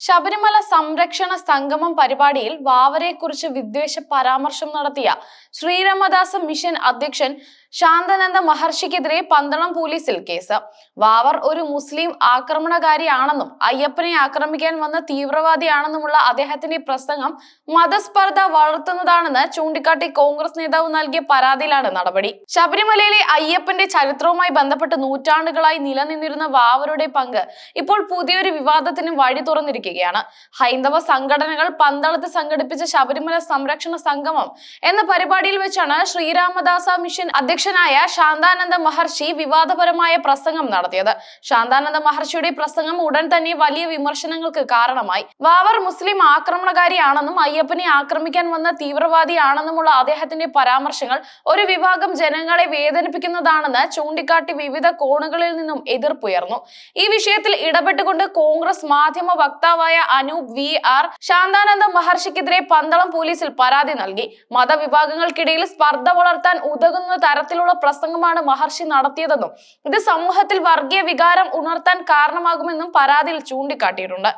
ശബരിമല സംരക്ഷണ സംഗമം പരിപാടിയിൽ വാവരെക്കുറിച്ച് വിദ്വേഷ പരാമർശം നടത്തിയ ശ്രീരാമദാസ മിഷൻ അധ്യക്ഷൻ ശാന്തനന്ദ മഹർഷിക്കെതിരെ പന്തളം പോലീസിൽ കേസ്. വാവർ ഒരു മുസ്ലിം ആക്രമണകാരിയാണെന്നും അയ്യപ്പനെ ആക്രമിക്കാൻ വന്ന തീവ്രവാദിയാണെന്നുമുള്ള അദ്ദേഹത്തിന്റെ പ്രസംഗം മതസ്പർദ്ധ വളർത്തുന്നതാണെന്ന് ചൂണ്ടിക്കാട്ടി കോൺഗ്രസ് നേതാവ് നൽകിയ പരാതിയിലാണ് നടപടി. ശബരിമലയിലെ അയ്യപ്പന്റെ ചരിത്രവുമായി ബന്ധപ്പെട്ട് നൂറ്റാണ്ടുകളായി നിലനിന്നിരുന്ന വാവരുടെ പങ്ക് ഇപ്പോൾ പുതിയൊരു വിവാദത്തിന് വഴി തുറന്നിരിക്കുകയാണ് ഹൈന്ദവ സംഘടനകൾ പന്തളത്ത് സംഘടിപ്പിച്ച ശബരിമല സംരക്ഷണ സംഗമം എന്ന പരിപാടിയിൽ വെച്ചാണ് ശ്രീരാമദാസ മിഷൻ അധ്യക്ഷനായ ശാന്താനന്ദ മഹർഷി വിവാദപരമായ പ്രസംഗം നടത്തിയത്. ശാന്താനന്ദ മഹർഷിയുടെ പ്രസംഗം ഉടൻ തന്നെ വലിയ വിമർശനങ്ങൾക്ക് കാരണമായി. വാവർ മുസ്ലിം ആക്രമണകാരിയാണെന്നും അയ്യപ്പനെ ആക്രമിക്കാൻ വന്ന തീവ്രവാദിയാണെന്നുമുള്ള അദ്ദേഹത്തിന്റെ പരാമർശങ്ങൾ ഒരു വിഭാഗം ജനങ്ങളെ വേദനിപ്പിക്കുന്നതാണെന്ന് ചൂണ്ടിക്കാട്ടി വിവിധ കോണുകളിൽ നിന്നും എതിർപ്പുയർന്നു. ഈ വിഷയത്തിൽ ഇടപെട്ടുകൊണ്ട് കോൺഗ്രസ് മാധ്യമ വക്താവായ അനൂപ് വി ആർ ശാന്താനന്ദ മഹർഷിക്കെതിരെ പന്തളം പോലീസിൽ പരാതി നൽകി. മതവിഭാഗങ്ങൾക്കിടയിൽ സ്പർദ്ധ വളർത്താൻ ഉതകുന്ന തരത്തിലുള്ള പ്രസംഗമാണ് മഹർഷി നടത്തിയതെന്നും ഇത് സമൂഹത്തിൽ വർഗീയ വികാരം ഉണർത്താൻ കാരണമാകുമെന്നും പരാതിയിൽ ചൂണ്ടിക്കാട്ടിയിട്ടുണ്ട്.